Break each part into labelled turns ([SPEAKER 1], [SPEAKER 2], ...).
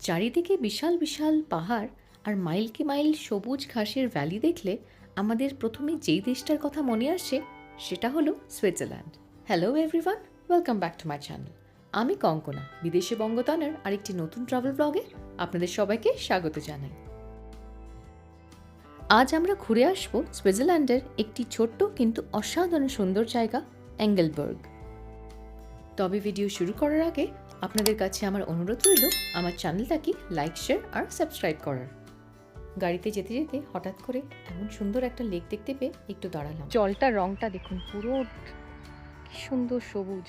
[SPEAKER 1] চারিদিকে বিশাল বিশাল পাহাড় আর মাইলকে মাইল সবুজ ঘাসের ভ্যালি দেখলে আমাদের প্রথমে যেই দেশটার কথা মনে আসে সেটা হলো Switzerland. Hello everyone welcome back to my channel আমি কঙ্কনা, বিদেশে বঙ্গতানের আরেকটি নতুন ট্রাভেল ব্লগে আপনাদের সবাইকে স্বাগত জানাই। আজ আমরা ঘুরে আসব সুইজারল্যান্ডের একটি ছোট্ট কিন্তু অসাধারণ সুন্দর জায়গা অ্যাঙ্গেলবার্গ তবে ভিডিও শুরু করার আগে আপনাদের কাছে আমার অনুরোধ রইল, আমার চ্যানেলটাকে লাইক শেয়ার আর সাবস্ক্রাইব করার। গাড়িতে যেতে যেতে হঠাৎ করে এমন সুন্দর একটা লেক দেখতে পেয়ে একটু দাঁড়ালাম।
[SPEAKER 2] জলটার রংটা দেখুন, পুরো কি সুন্দর সবুজ।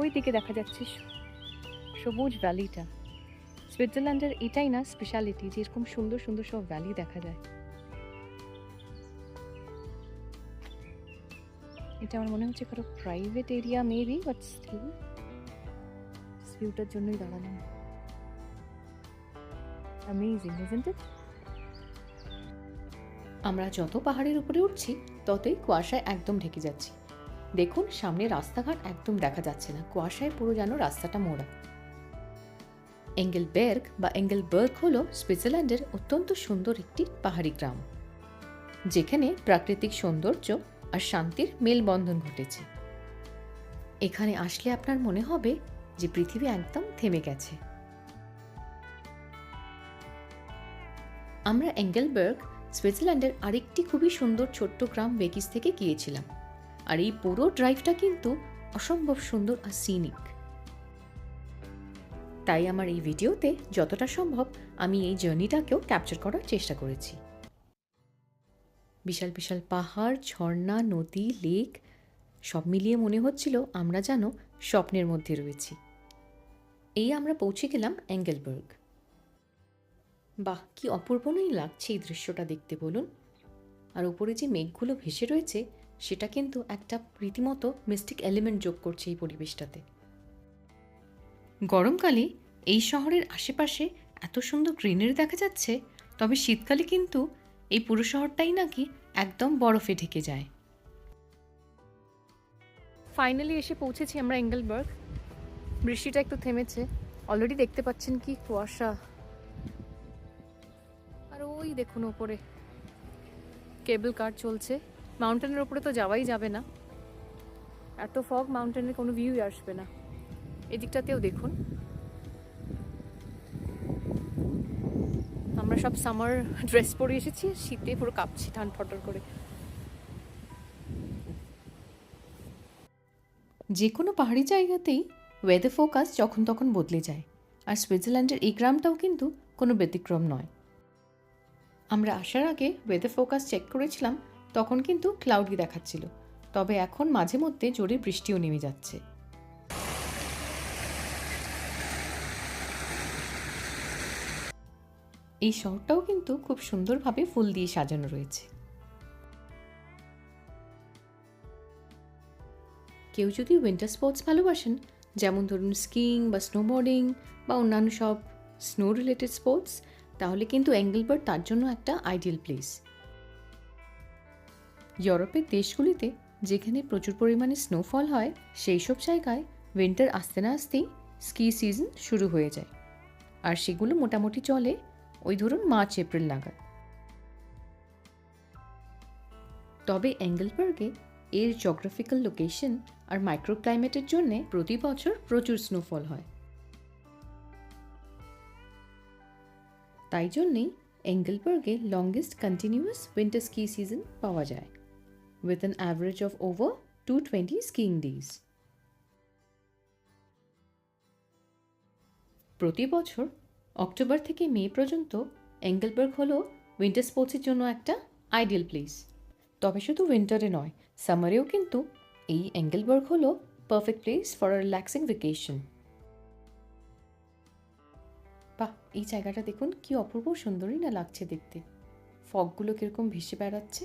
[SPEAKER 2] ওই দিকে দেখা যাচ্ছে সবুজ ভ্যালিটা সুইজারল্যান্ডের এটাই না স্পেশালিটি যে এরকম সুন্দর সুন্দর সব ভ্যালি দেখা যায়। এটা আমার মনে হচ্ছে কারও private area maybe but still ভিউটার জন্যই দাঁড়ালাম। অ্যামেজিং ইজন্ট ইট
[SPEAKER 1] আমরা যত পাহাড়ের উপরে উঠছি, ততই কুয়াশায় একদম ঢেকে যাচ্ছি। দেখুন, সামনে রাস্তাঘাট একদম দেখা যাচ্ছে না। কুয়াশায় পুরো যেন রাস্তাটা মোড়া। এঙ্গেলবের্গ বা এঙ্গেল এঙ্গেলবার্গ হল সুইজারল্যান্ডের অত্যন্ত সুন্দর একটি পাহাড়ি গ্রাম। যেখানে প্রাকৃতিক সৌন্দর্য আর শান্তির মেলবন্ধন ঘটেছে। এখানে আসলে আপনার মনে হবে যে পৃথিবী একদম থেমে গেছে। আমরা এঙ্গেলবার্গ, সুইজারল্যান্ডের আরেকটি খুবই সুন্দর ছোট্ট গ্রাম বেকিস থেকে গিয়েছিলাম। আর এই পুরো ড্রাইভটা কিন্তু অসম্ভব সুন্দর আর সিনিক। তাই আমার এই ভিডিওতে যতটা সম্ভব আমি এই জার্নিটাকেও ক্যাপচার করার চেষ্টা করেছি। বিশাল বিশাল পাহাড়, ঝর্ণা, নদী, লেক, সব মিলিয়ে মনে হচ্ছিল আমরা যেন স্বপ্নের মধ্যে রয়েছি। এই আমরা পৌঁছে গেলাম অ্যাঙ্গেলবার্গ বাহ, কি অপূর্বনই লাগছে এই দৃশ্যটা দেখতে বলুন। আর ওপরে যে মেঘগুলো ভেসে রয়েছে, সেটা কিন্তু একটা রীতিমতো মিস্টিক এলিমেন্ট যোগ করছে এই পরিবেশটাতে। গরমকালে এই শহরের আশেপাশে এত সুন্দর গ্রিনারি দেখা যাচ্ছে, তবে শীতকালে কিন্তু এই পুরো শহরটাই নাকি একদম বরফে ঢেকে যায়।
[SPEAKER 2] ফাইনালি এসে পৌঁছেছি আমরা এঙ্গেলবার্গ বৃষ্টিটা একটু থেমেছে। অলরেডি দেখতে পাচ্ছেন কি কুয়াশা। আর ওই দেখুন ওপরে। কেবল কার চলছে। মাউন্টেনের ওপরে তো যাওয়াই যাবে না। এত ফগ মাউন্টেনের কোনো ভিউই আসবে না। এদিকটাতেও দেখুন। সব সামার ড্রেস পরে এসেছি, শীতে পুরো কাঁপছি ঠান ফটর করে।
[SPEAKER 1] যে কোনো পাহাড়ি জায়গাতেই ওয়েদার ফোকাস যখন তখন বদলে যায়, আর সুইজারল্যান্ডের এই গ্রামটাও কিন্তু কোনো ব্যতিক্রম নয়। আমরা আসার আগে ওয়েদার ফোকাস চেক করেছিলাম, তখন কিন্তু ক্লাউডি দেখাচ্ছিল, তবে এখন মাঝে মধ্যে জোরে বৃষ্টিও নেমে যাচ্ছে। এই শহরটাও কিন্তু খুব সুন্দরভাবে ফুল দিয়ে সাজানো রয়েছে। কেউ যদি উইন্টার স্পোর্টস ভালোবাসেন, যেমন ধরুন স্কিইং বা স্নোবোর্ডিং বা অন্যান্য সব স্নো রিলেটেড স্পোর্টস তাহলে কিন্তু অ্যাঙ্গেলবার্ড তার জন্য একটা আইডিয়াল প্লেস ইউরোপের দেশগুলিতে যেখানে প্রচুর পরিমাণে স্নোফল হয়, সেই সব জায়গায় উইন্টার আসতে না আসতেই স্কি সিজন শুরু হয়ে যায়। আর সেগুলো মোটামুটি চলে ওই ধরুন মার্চ, এপ্রিল নাগাদ। তবে অ্যাঙ্গেলবার্গে এর জগ্রাফিক্যাল লোকেশন আর মাইক্রোক্লাইমেটের জন্য প্রতি বছর প্রচুর স্নোফল হয়। তাই জন্যেই এঙ্গেলবার্গে longest continuous winter ski season পাওয়া যায় with an average of over two twenty skiing days প্রতি বছর অক্টোবর থেকে মে পর্যন্ত অ্যাঙ্গেলবার্গ হলো উইন্টার স্পোর্টসের জন্য একটা আইডিয়াল প্লেস। তবে শুধু উইন্টারে নয়, সামারেও কিন্তু এই অ্যাঙ্গেলবার্গ হলো perfect place for a relaxing vacation বাহ, এই জায়গাটা দেখুন, কি অপূর্ব সুন্দরই না লাগছে দেখতে। ফগগুলো কীরকম ভেসে বেড়াচ্ছে।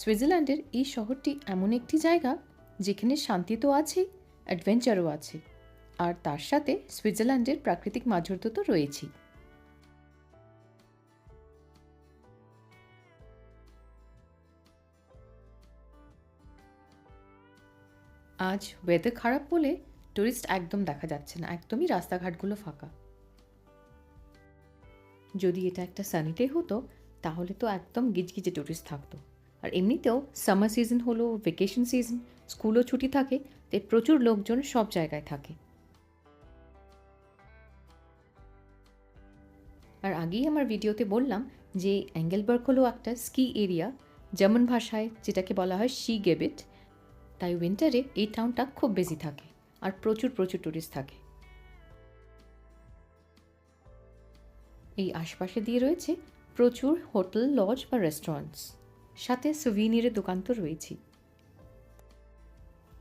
[SPEAKER 1] সুইজারল্যান্ডের এই শহরটি এমন একটি জায়গা যেখানে শান্তি তো আছেই, অ্যাডভেঞ্চারও আছে। আর তার সাথে সুইজারল্যান্ডের প্রাকৃতিক মাধুর্য তো রয়েছেই। আজ ওয়েদার খারাপ বলে টুরিস্ট একদম দেখা যাচ্ছে না, একদমই রাস্তাঘাটগুলো ফাঁকা। যদি এটা একটা সানি ডে হতো, তাহলে তো একদম গিজগিজে টুরিস্ট থাকতো। আর এমনিতেও সামার সিজন হলো ভেকেশন সিজন স্কুলও ছুটি থাকে, তাই প্রচুর লোকজন সব জায়গায় থাকে। আর আগেই আমার ভিডিওতে বললাম যে অ্যাঙ্গেলবার্গ হলো একটা স্কি এরিয়া জার্মান ভাষায় যেটাকে বলা হয় শি গেবিট, তাই উইন্টারে এই টাউনটা খুব বেশি থাকে আর প্রচুর প্রচুর টুরিস্ট থাকে। এই আশপাশে দিয়ে রয়েছে প্রচুর হোটেল, লজ বা রেস্টুরেন্টস। সাথে সুভিনিরের দোকান তো রয়েছেই।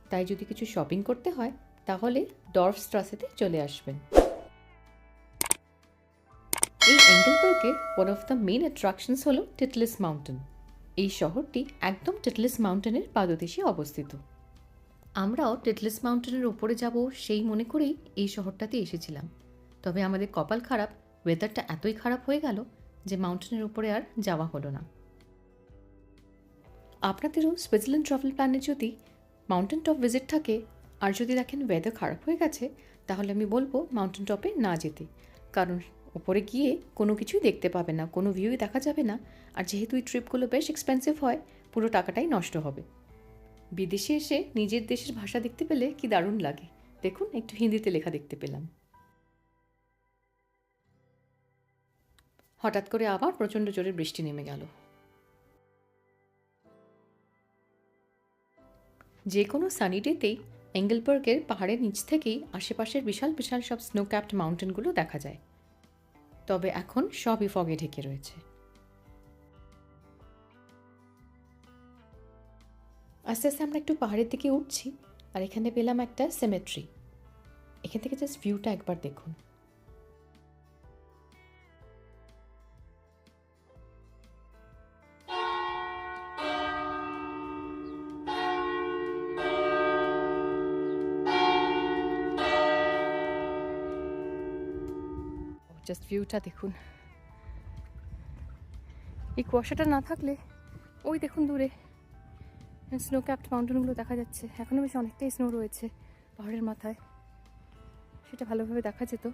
[SPEAKER 1] তাই যদি কিছু শপিং করতে হয়, তাহলে ডর্ফ স্ট্রাসেতে চলে আসবেন। এই অ্যাঙ্গেলবার্গে one of the main attractions হলো টিটলিস মাউন্টেন এই শহরটি একদম টিটলিস মাউন্টেনের পাদদেশে অবস্থিত। আমরাও টিটলিস মাউন্টেনের উপরে যাব সেই মনে করেই এই শহরটাতে এসেছিলাম। তবে আমাদের কপাল খারাপ ওয়েদারটা এতই খারাপ হয়ে গেল যে মাউন্টেনের উপরে আর যাওয়া হলো না। আপনাদেরও সুইজারল্যান্ড ট্রাভেল প্ল্যানে যদি মাউন্টেন টপ ভিজিট থাকে আর যদি দেখেন ওয়েদার খারাপ হয়ে গেছে, তাহলে আমি বলব মাউন্টেন টপে না যেতে। কারণ উপরে গিয়ে কোনো কিছুই দেখতে পাবে না, কোনো ভিউই দেখা যাবে না। আর যেহেতু এই ট্রিপগুলো বেশ এক্সপেন্সিভ হয়, পুরো টাকাটাই নষ্ট হবে। বিদেশে এসে নিজের দেশের ভাষা দেখতে পেলে কি দারুণ লাগে। দেখুন, একটু হিন্দিতে লেখা দেখতে পেলাম। হঠাৎ করে আবার প্রচণ্ড জোরে বৃষ্টি নেমে গেল। যে কোনো সানি ডেতেই এঙ্গেলবার্গের পাহাড়ের নিচ থেকেই আশেপাশের বিশাল বিশাল সব স্নো ক্যাপড মাউন্টেনগুলো দেখা যায়। তবে এখন সবই ফগে ঢেকে রয়েছে। আস্তে আস্তে আমরা একটু পাহাড়ের দিকে উঠছি আর এখানে পেলাম একটা সেমেট্রি এখান থেকে জাস্ট ভিউটা একবার দেখুন।
[SPEAKER 2] জাস্ট ভিউটা দেখুন। এই কুয়াশাটা না থাকলে, ওই দেখুন দূরে স্নো ক্যাপড মাউন্টেনগুলো দেখা যাচ্ছে। এখনও বেশ অনেকটাই স্নো রয়েছে পাহাড়ের মাথায়। সেটা ভালোভাবে দেখা যেত,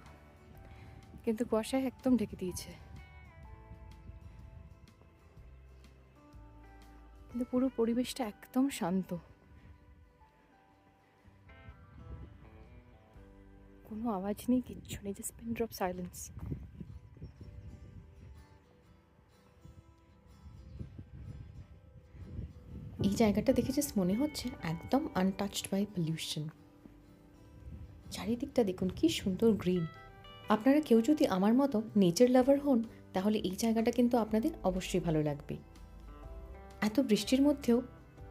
[SPEAKER 2] কিন্তু কুয়াশায় একদম ঢেকে দিয়েছে। কিন্তু পুরো পরিবেশটা একদম শান্ত। কোনো আওয়াজ নেই, কিচ্ছু নেই জাস্ট পিন ড্রপ সাইলেন্স
[SPEAKER 1] এই জায়গাটা দেখে জাস্ট মনে হচ্ছে একদম আনটাচড বাই পলিউশন চারিদিকটা দেখুন কি সুন্দর গ্রিন আপনারা কেউ যদি আমার মতো নেচার লাভার হন, তাহলে এই জায়গাটা কিন্তু আপনাদের অবশ্যই ভালো লাগবে। এত বৃষ্টির মধ্যেও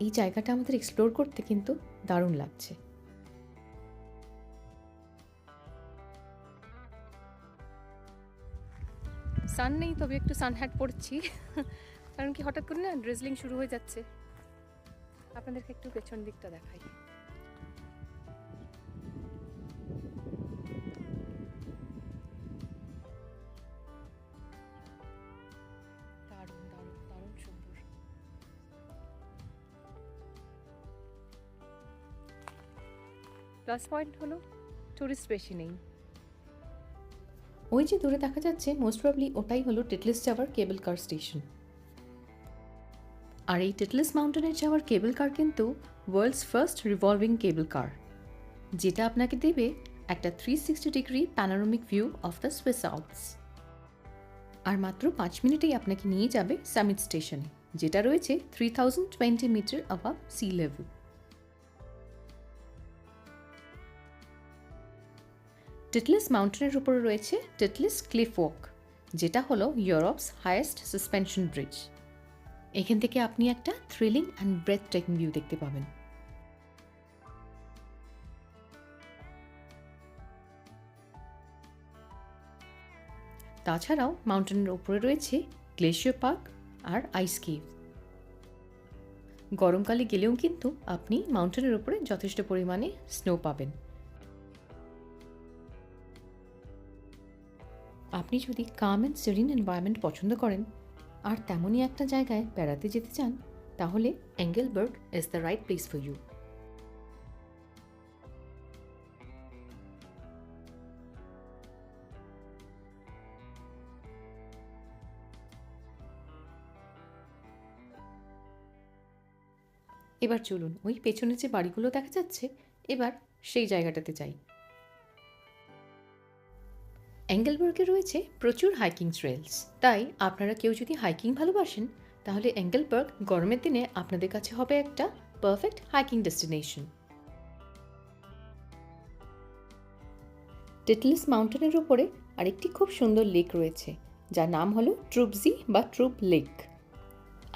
[SPEAKER 1] এই জায়গাটা আমাদের এক্সপ্লোর করতে কিন্তু দারুণ লাগছে।
[SPEAKER 2] সান নেই, তবে একটু সান হ্যাট পড়ছি কারণ কি হঠাৎ করে না ড্রেসলিং শুরু হয়ে যাচ্ছে। আপনাদেরকে একটু পেছন দিকটা দেখাই। দারুণ দারুণ দারুণ সুন্দর। প্লাস পয়েন্ট হলো টুরিস্ট বেশি নেই।
[SPEAKER 1] ওই যে দূরে দেখা যাচ্ছে মোস্ট প্রবলি ওটাই হলো টিটলিস যাওয়ার কেবল কার স্টেশন আর এই টিটলিস মাউন্টেনের যাওয়ার কেবল কার কিন্তু world's first revolving cable car যেটা আপনাকে দেবে একটা three sixty degree panoramic view of the Swiss outs আর মাত্র পাঁচ মিনিটেই আপনাকে নিয়ে যাবে সামিট স্টেশনে যেটা রয়েছে three thousand twenty meter above sea level Titlis মাউন্টেনের উপরে রয়েছে টিটলিস ক্লিফ ওয়াক যেটা হলো ইউরোপস হায়েস্ট সাসপেনশন ব্রিজ এখান থেকে আপনি একটা thrilling and breathtaking view দেখতে পাবেন। তাছাড়াও মাউন্টেনের উপরে রয়েছে গ্লেশিয়ার পার্ক আর আইস কেভ গরমকালে গেলেও কিন্তু আপনি মাউন্টেনের উপরে যথেষ্ট পরিমাণে স্নো পাবেন। আপনি যদি কাম অ্যান্ড সেরিন এনভায়রনমেন্ট পছন্দ করেন, আর তেমনই একটা জায়গায় বেড়াতে যেতে চান, তাহলে Engelberg is the right place for you এবার চলুন, ওই পেছনে যে বাড়িগুলো দেখা যাচ্ছে, এবার সেই জায়গাটাতে যাই। অ্যাঙ্গেলবার্গে রয়েছে প্রচুর হাইকিং ট্রেলস তাই আপনারা কেউ যদি হাইকিং ভালোবাসেন, তাহলে অ্যাঙ্গেলবার্গ গরমের দিনে আপনাদের কাছে হবে একটা পারফেক্ট হাইকিং ডেস্টিনেশন টেটলিস মাউন্টেনের ওপরে আরেকটি খুব সুন্দর লেক রয়েছে, যার নাম হলো ট্রুপজি বা ট্রুপ লেক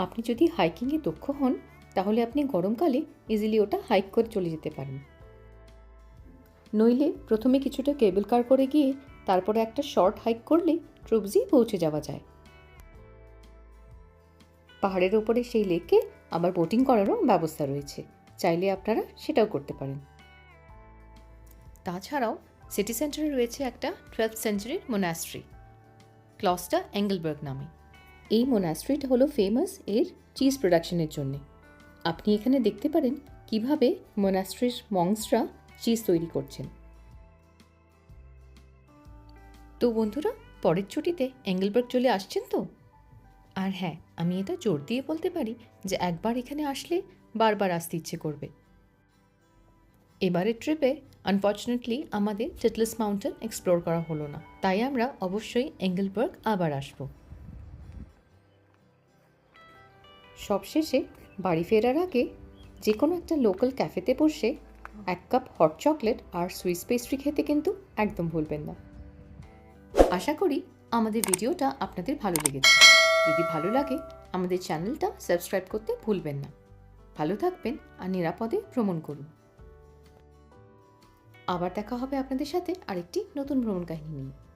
[SPEAKER 1] আপনি যদি হাইকিংয়ে দক্ষ হন, তাহলে আপনি গরমকালে ইজিলি ওটা হাইক করে চলে যেতে পারেন। নইলে প্রথমে কিছুটা কেবল কার করে গিয়ে তারপরে একটা শর্ট হাইক করলেই ট্রুপজি পৌঁছে যাওয়া যায়। পাহাড়ের ওপরে সেই লেকে আবার বোটিং করারও ব্যবস্থা রয়েছে। চাইলে আপনারা সেটাও করতে পারেন। তাছাড়াও সিটি সেন্টারে রয়েছে একটা টুয়েলভ সেঞ্চুরির মোনাস্ট্রি, ক্লসটা অ্যাঙ্গেলবার্গ নামে। এই মোনাস্ট্রিটা হলো ফেমাস এর চিজ প্রোডাকশনের জন্যে। আপনি এখানে দেখতে পারেন কীভাবে মোনাস্ট্রির মংসরা চিজ তৈরি করছেন। তো বন্ধুরা, পরের ছুটিতে অ্যাঙ্গেলবার্গ চলে আসছেন তো? আর হ্যাঁ আমি এটা জোর দিয়ে বলতে পারি যে একবার এখানে আসলে বারবার আসতে ইচ্ছে করবে। এবারের ট্রিপে আনফর্চুনেটলি আমাদের টেটলেস মাউন্টেন এক্সপ্লোর করা হলো না। তাই আমরা অবশ্যই অ্যাঙ্গেলবার্গ আবার আসব। সবশেষে বাড়ি ফেরার আগে যে কোনো একটা লোকাল ক্যাফেতে বসে এক কাপ হট চকলেট আর সুইস পেস্ট্রি খেতে কিন্তু একদম ভুলবেন না। আশা করি আমাদের ভিডিওটা আপনাদের ভালো লেগেছে। যদি ভালো লাগে, আমাদের চ্যানেলটা সাবস্ক্রাইব করতে ভুলবেন না। ভালো থাকবেন আর নিরাপদে ভ্রমণ করুন। আবার দেখা হবে আপনাদের সাথে আরেকটি নতুন ভ্রমণ কাহিনী নিয়ে।